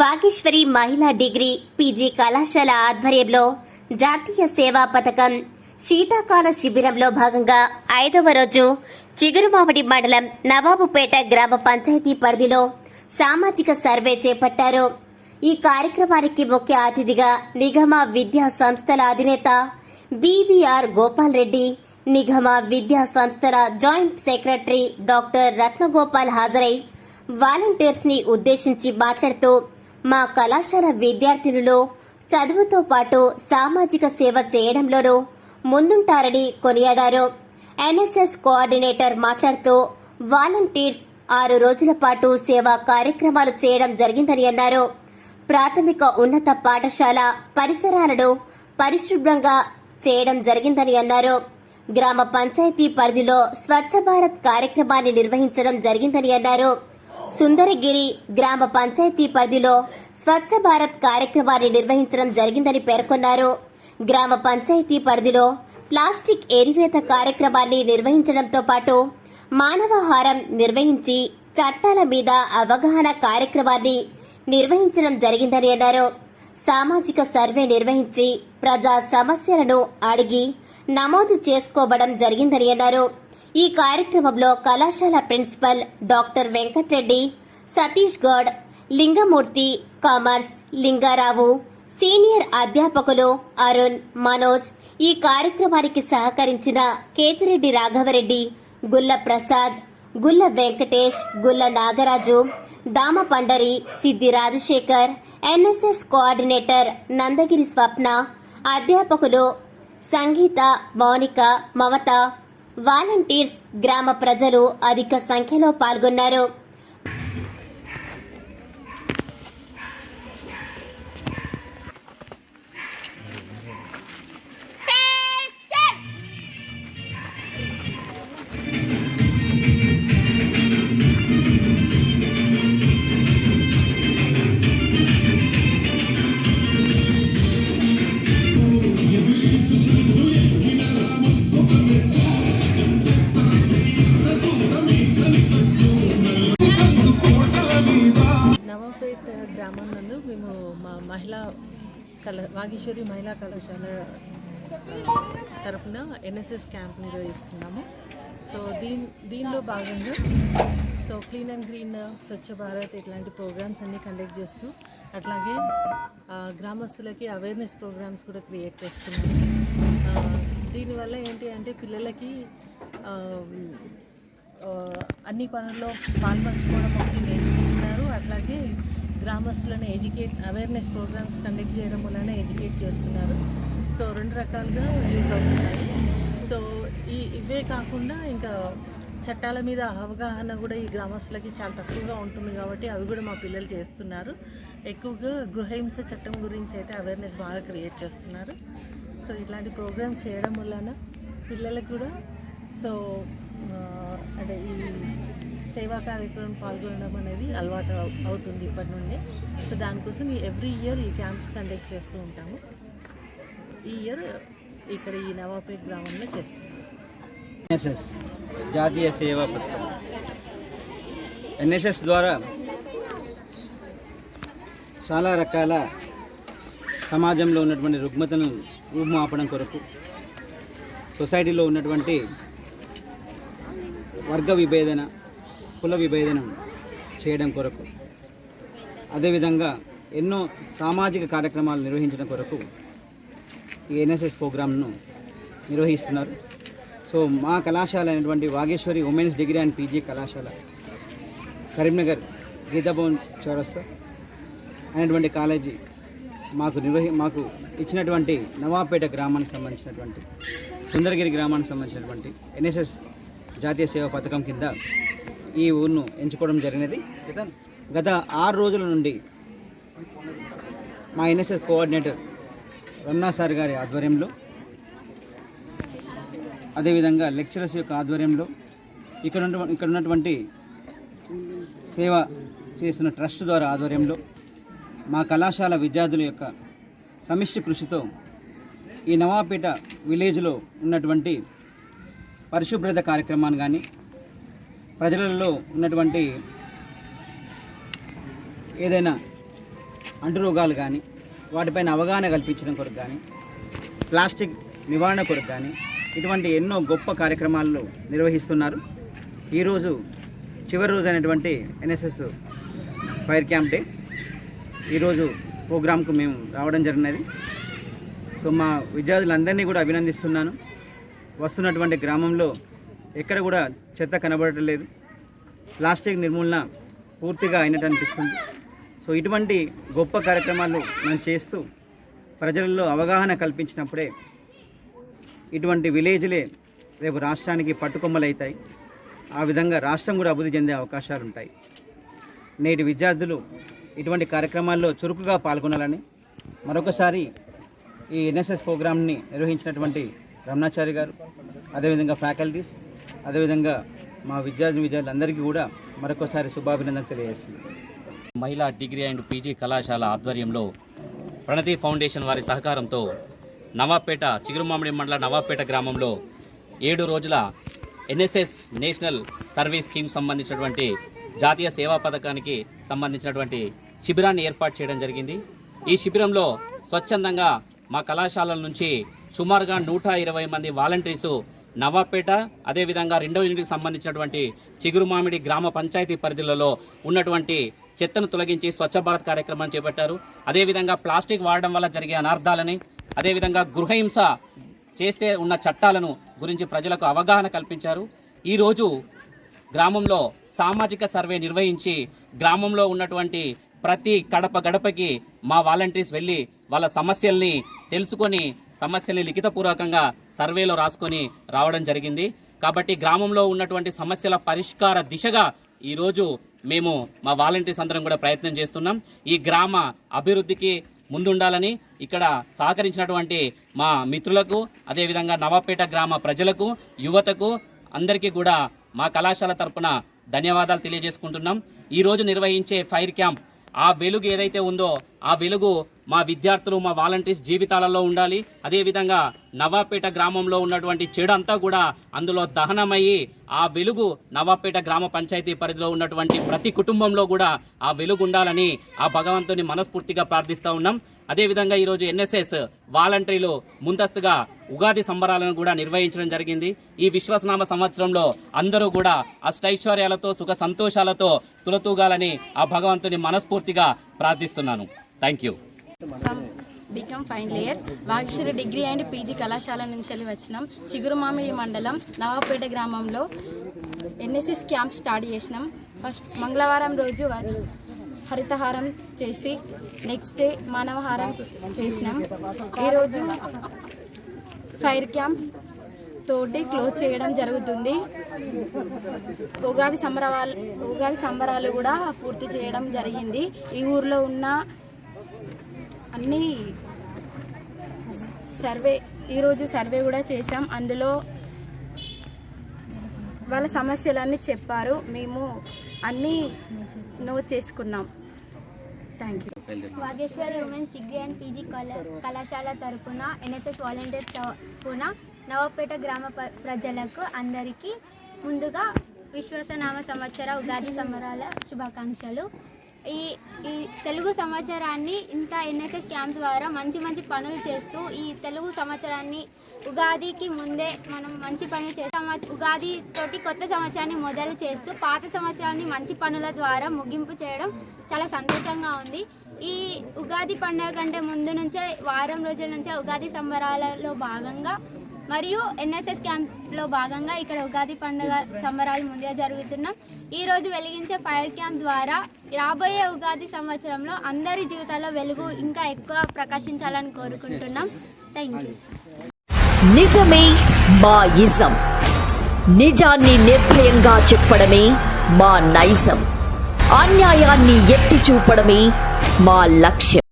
వాగేశ్వరి మహిళా degree PG కళాశాల ఆధ్వర్యంలో జాతీయ సేవా పథకం శీతాకాల శిబిరంలో భాగంగా ఐదవ రోజు చిగురుమామిడి మండలం నవాబుపేట గ్రామ పంచాయతీ పరిధిలో సామాజిక సర్వే చేపట్టారు. ఈ కార్యక్రమానికి ముఖ్య అతిథిగా నిగమ విద్యా సంస్థల అధినేత బీవీఆర్ గోపాల్ రెడ్డి నిగమ విద్యా సంస్థల జాయింట్ సెక్రటరీ డాక్టర్ రత్నగోపాల్ హాజరై వాలంటీర్స్ని ఉద్దేశించి మాట్లాడుతూ మా కళాశాల విద్యార్థినులు చదువుతో పాటు సామాజిక సేవ చేయడంలోనూ ముందుంటారని కొనియాడారు. ఎన్ఎస్ఎస్ కోఆర్డినేటర్ మాట్లాడుతూ వాలంటీర్స్ ఆరు రోజుల పాటు సేవా కార్యక్రమాలు చేయడం జరిగిందని అన్నారు. ప్రాథమిక ఉన్నత పాఠశాల పరిసరాలను పరిశుభ్రంగా చేయడం జరిగిందని అన్నారు. గ్రామ పంచాయతీ పరిధిలో స్వచ్ఛ భారత్ కార్యక్రమాన్ని నిర్వహించడం జరిగిందని అన్నారు. సుందరగిరి గ్రామ పంచాయతీ పరిధిలో స్వచ్ఛ భారత్ కార్యక్రమాన్ని నిర్వహించడం జరిగిందని పేర్కొన్నారు. గ్రామ పంచాయతీ పరిధిలో ప్లాస్టిక్ ఎరివేత కార్యక్రమాన్ని నిర్వహించడంతో పాటు మానవహారం నిర్వహించి చట్టాల మీద అవగాహన కార్యక్రమాన్ని నిర్వహించడం జరిగిందని అన్నారు. సామాజిక సర్వే నిర్వహించి ప్రజా సమస్యలను అడిగి నమోదు చేసుకోవడం జరిగిందని అన్నారు. ఈ కార్యక్రమంలో కళాశాల principal doctor Venkatreddy Satish Goud Lingamurthy commerce Lingarao senior అధ్యాపకులు అరుణ్ మనోజ్ ఈ కార్యక్రమానికి సహకరించిన కేతిరెడ్డి రాఘవరెడ్డి గుల్ల ప్రసాద్ గుల్ల వెంకటేష్ గుల్ల నాగరాజు దామ పండరి సిద్ధి రాజశేఖర్ ఎన్ఎస్ఎస్ కోఆర్డినేటర్ నందగిరి స్వప్న అధ్యాపకులు సంగీత మౌనిక మమత వాలంటీర్స్ గ్రామ ప్రజలు అధిక సంఖ్యలో పాల్గొన్నారు. కళ వాగేశ్వరి మహిళా కళాశాల తరఫున తరపున ఎన్ఎస్ఎస్ క్యాంప్ నిర్వహిస్తున్నాము. సో దీని దీనిలో భాగంగా so clean and green Swachh Bharat ఇట్లాంటి ప్రోగ్రామ్స్ అన్నీ కండక్ట్ చేస్తూ అట్లాగే గ్రామస్తులకి అవేర్నెస్ ప్రోగ్రామ్స్ కూడా క్రియేట్ చేస్తున్నాము. దీనివల్ల ఏంటి అంటే పిల్లలకి అన్ని పనుల్లో పాల్పంచుకోవడం ఒకటి నేర్చుకుంటున్నారు. అట్లాగే గ్రామస్తులను ఎడ్యుకేట్ అవేర్నెస్ ప్రోగ్రామ్స్ కండక్ట్ చేయడం వలన ఎడ్యుకేట్ చేస్తున్నారు. సో రెండు రకాలుగా యూజ్ అవుతున్నాయి. సో ఈ ఇవే కాకుండా ఇంకా చట్టాల మీద అవగాహన కూడా ఈ గ్రామస్తులకి చాలా తక్కువగా ఉంటుంది కాబట్టి అవి కూడా మా పిల్లలు చేస్తున్నారు. ఎక్కువగా గృహహింస చట్టం గురించి అయితే అవేర్నెస్ బాగా క్రియేట్ చేస్తున్నారు. సో ఇట్లాంటి ప్రోగ్రామ్స్ చేయడం వలన పిల్లలకు కూడా సో అంటే ఈ సేవా కార్యక్రమం పాల్గొనడం అనేది అలవాటు అవుతుంది ఇప్పటి నుండి. సో దానికోసం ఈ ఎవ్రీ ఇయర్ ఈ క్యాంప్స్ కండక్ట్ చేస్తూ ఉంటాము. ఈ ఇయర్ ఇక్కడ ఈ నవాపేట్ గ్రామంలో చేస్తున్నాం. ఎన్ఎస్ఎస్ జాతీయ సేవా పథకం. ఎన్ఎస్ఎస్ ద్వారా చాలా రకాల సమాజంలో ఉన్నటువంటి రుగ్మతను రూపుమాపడం కొరకు సొసైటీలో ఉన్నటువంటి వర్గ విభేదన కుల విభేదనం చేయడం కొరకు అదేవిధంగా ఎన్నో సామాజిక కార్యక్రమాలు నిర్వహించడం కొరకు ఈ ఎన్ఎస్ఎస్ ప్రోగ్రామ్ను నిర్వహిస్తున్నారు. సో మా కళాశాల అయినటువంటి Vageshwari women's degree and PG కళాశాల కరీంనగర్ గీతాభవన్ చౌరస్తా అనేటువంటి కాలేజీ మాకు నిర్వహి మాకు ఇచ్చినటువంటి నవాపేట గ్రామానికి సంబంధించినటువంటి సుందరగిరి గ్రామానికి సంబంధించినటువంటి ఎన్ఎస్ఎస్ జాతీయ సేవా పథకం కింద ఈ ఊరును ఎంచుకోవడం జరిగినది. గత ఆరు రోజుల నుండి మా ఎన్ఎస్ఎస్ కోఆర్డినేటర్ రమణా సార్ గారి ఆధ్వర్యంలో అదేవిధంగా లెక్చరర్స్ యొక్క ఆధ్వర్యంలో ఇక్కడ ఉన్న ఇక్కడ ఉన్నటువంటి సేవ చేస్తున్న ట్రస్ట్ ద్వారా ఆధ్వర్యంలో మా కళాశాల విద్యార్థుల యొక్క సమిష్టి కృషితో ఈ నవాపేట విలేజ్లో ఉన్నటువంటి పరిశుభ్రత కార్యక్రమాన్ని కానీ ప్రజలలో ఉన్నటువంటి ఏదైనా అంటురోగాలు కానీ వాటిపైన అవగాహన కల్పించడం కొరకు కానీ ప్లాస్టిక్ నివారణ కొరకు కానీ ఇటువంటి ఎన్నో గొప్ప కార్యక్రమాలు నిర్వహిస్తున్నారు. ఈరోజు చివరి రోజు అయినటువంటి ఎన్ఎస్ఎస్ ఫైర్ క్యాంప్ డే. ఈరోజు ప్రోగ్రాంకు మేము రావడం జరిగినది. సో మా విద్యార్థులందరినీ కూడా అభినందిస్తున్నాను. వస్తున్నటువంటి గ్రామంలో ఎక్కడ కూడా చెత్త కనబడటం లేదు. ప్లాస్టిక్ నిర్మూలన పూర్తిగా అయినట్టు అనిపిస్తుంది. సో ఇటువంటి గొప్ప కార్యక్రమాలు మనం చేస్తూ ప్రజలలో అవగాహన కల్పించినప్పుడే ఇటువంటి విలేజ్లే రేపు రాష్ట్రానికి పట్టుకొమ్మలు అవుతాయి ఆ విధంగా రాష్ట్రం కూడా అభివృద్ధి చెందే అవకాశాలు ఉంటాయి. నేటి విద్యార్థులు ఇటువంటి కార్యక్రమాల్లో చురుకుగా పాల్గొనాలని మరొకసారి ఈ ఎన్ఎస్ఎస్ ప్రోగ్రామ్ని నిర్వహించినటువంటి రమణాచారి గారు అదేవిధంగా ఫ్యాకల్టీస్ అదేవిధంగా మా విద్యార్థి విద్యార్థులందరికీ కూడా మరొకసారి శుభాభినందనలు తెలియజేస్తున్నాను మహిళా డిగ్రీ అండ్ పీజీ కళాశాల ఆధ్వర్యంలో ప్రణతి ఫౌండేషన్ వారి సహకారంతో నవాపేట చిగురుమామిడి మండల నవాపేట గ్రామంలో ఏడు రోజుల ఎన్ఎస్ఎస్ నేషనల్ సర్వీస్ స్కీమ్ సంబంధించినటువంటి జాతీయ సేవా పథకానికి సంబంధించినటువంటి శిబిరాన్ని ఏర్పాటు చేయడం జరిగింది. ఈ శిబిరంలో స్వచ్ఛందంగా మా కళాశాలల నుంచి సుమారుగా నూట ఇరవై మంది వాలంటీర్సు నవాపేట అదేవిధంగా రెండవ యూనిట్కి సంబంధించినటువంటి చిగురుమామిడి గ్రామ పంచాయతీ పరిధిలలో ఉన్నటువంటి చెత్తను తొలగించి స్వచ్ఛ భారత్ కార్యక్రమాన్ని చేపట్టారు. అదేవిధంగా ప్లాస్టిక్ వాడడం వల్ల జరిగే అనర్థాలని అదేవిధంగా గృహహింస చేస్తే ఉన్న చట్టాలను గురించి ప్రజలకు అవగాహన కల్పించారు. ఈరోజు గ్రామంలో సామాజిక సర్వే నిర్వహించి గ్రామంలో ఉన్నటువంటి ప్రతి గడప గడపకి మా వాలంటీర్స్ వెళ్ళి వాళ్ళ సమస్యల్ని తెలుసుకొని సమస్యల్ని లిఖితపూర్వకంగా సర్వేలో రాసుకొని రావడం జరిగింది. కాబట్టి గ్రామంలో ఉన్నటువంటి సమస్యల పరిష్కార దిశగా ఈరోజు మేము మా వాలంటీర్స్ అందరం కూడా ప్రయత్నం చేస్తున్నాం. ఈ గ్రామ అభివృద్ధికి ముందుండాలని ఇక్కడ సహకరించినటువంటి మా మిత్రులకు అదేవిధంగా నవాపేట గ్రామ ప్రజలకు యువతకు అందరికీ కూడా మా కళాశాల తరపున ధన్యవాదాలు తెలియజేసుకుంటున్నాం. ఈరోజు నిర్వహించే ఫైర్ క్యాంప్ ఆ వెలుగు ఏదైతే ఉందో ఆ వెలుగు మా విద్యార్థులు మా వాలంటీర్స్ జీవితాలలో ఉండాలి. అదేవిధంగా నవాపేట గ్రామంలో ఉన్నటువంటి చెడు అంతా కూడా అందులో దహనమయ్యి ఆ వెలుగు నవాపేట గ్రామ పంచాయతీ పరిధిలో ఉన్నటువంటి ప్రతి కుటుంబంలో కూడా ఆ వెలుగు ఉండాలని ఆ భగవంతుని మనస్ఫూర్తిగా ప్రార్థిస్తూ ఉన్నాం. అదేవిధంగా ఈరోజు ఎన్ఎస్ఎస్ వాలంటీర్లు ముందస్తుగా ఉగాది సంబరాలను కూడా నిర్వహించడం జరిగింది. ఈ విశ్వసనామ సంవత్సరంలో అందరూ కూడా అష్టైశ్వర్యాలతో సుఖ సంతోషాలతో తులతూగాలని ఆ భగవంతుని మనస్ఫూర్తిగా ప్రార్థిస్తున్నాను. Thank you. BCom final year Vageshwara degree and PG కళాశాల నుంచి వెళ్ళి వచ్చినాం. చిగురుమామిడి మండలం నవాపేట గ్రామంలో ఎన్ఎస్ఎస్ క్యాంప్ స్టార్ట్ చేసినాం. ఫస్ట్ మంగళవారం రోజు హరితహారం చేసి నెక్స్ట్ డే మానవహారం చేసినాం. ఈరోజు ఫైర్ క్యాంప్ తోటి క్లోజ్ చేయడం జరుగుతుంది. ఉగాది సంబరాలు ఉగాది సంబరాలు కూడా పూర్తి చేయడం జరిగింది. ఈ ఊర్లో ఉన్న అన్నీ సర్వే ఈరోజు సర్వే కూడా చేశాం. అందులో వాళ్ళ సమస్యలన్నీ చెప్పారు. మేము అన్నీ నోట్ చేసుకున్నాం. Thank you Vageshwari women's degree and PG కళాశాల తరపున ఎన్ఎస్ఎస్ వాలంటీర్స్ తరపున నవపేట గ్రామ ప్రజలకు అందరికీ ముందుగా విశ్వాసనామ సంవత్సర ఉగాది సంబరాల శుభాకాంక్షలు. ఈ ఈ తెలుగు సంవత్సరాన్ని ఇంత ఎన్ఎస్ఎస్ క్యాంప్ ద్వారా మంచి మంచి పనులు చేస్తూ ఈ తెలుగు సంవత్సరాన్ని ఉగాదికి ముందే మనం మంచి పనులు చేస్తాం ఉగాది తోటి కొత్త సంవత్సరాన్ని మొదలు చేస్తూ పాత సంవత్సరాన్ని మంచి పనుల ద్వారా ముగింపు చేయడం చాలా సంతోషంగా ఉంది. ఈ ఉగాది పండుగ కంటే ముందు నుంచే వారం రోజుల నుంచే ఉగాది సంబరాలలో భాగంగా మరియు ఎన్ఎస్ఎస్ క్యాంప్లో భాగంగా ఇక్కడ ఉగాది పండుగ సంబరాలు ముందుగా జరుగుతున్నాం. ఈ రోజు వెలిగించే ఫైర్ క్యాంప్ ద్వారా రాబోయే ఉగాది సంవత్సరంలో అందరి జీవితాల్లో వెలుగు ఇంకా ఎక్కువ ప్రకాశించాలని కోరుకుంటున్నాం. థ్యాంక్ యూ నిజమే మా ఇజం. నిజాన్ని నిర్భయంగా చెప్పడమే మా నైజం. అన్యాయాన్ని ఎత్తి చూపడమే మా లక్ష్యం.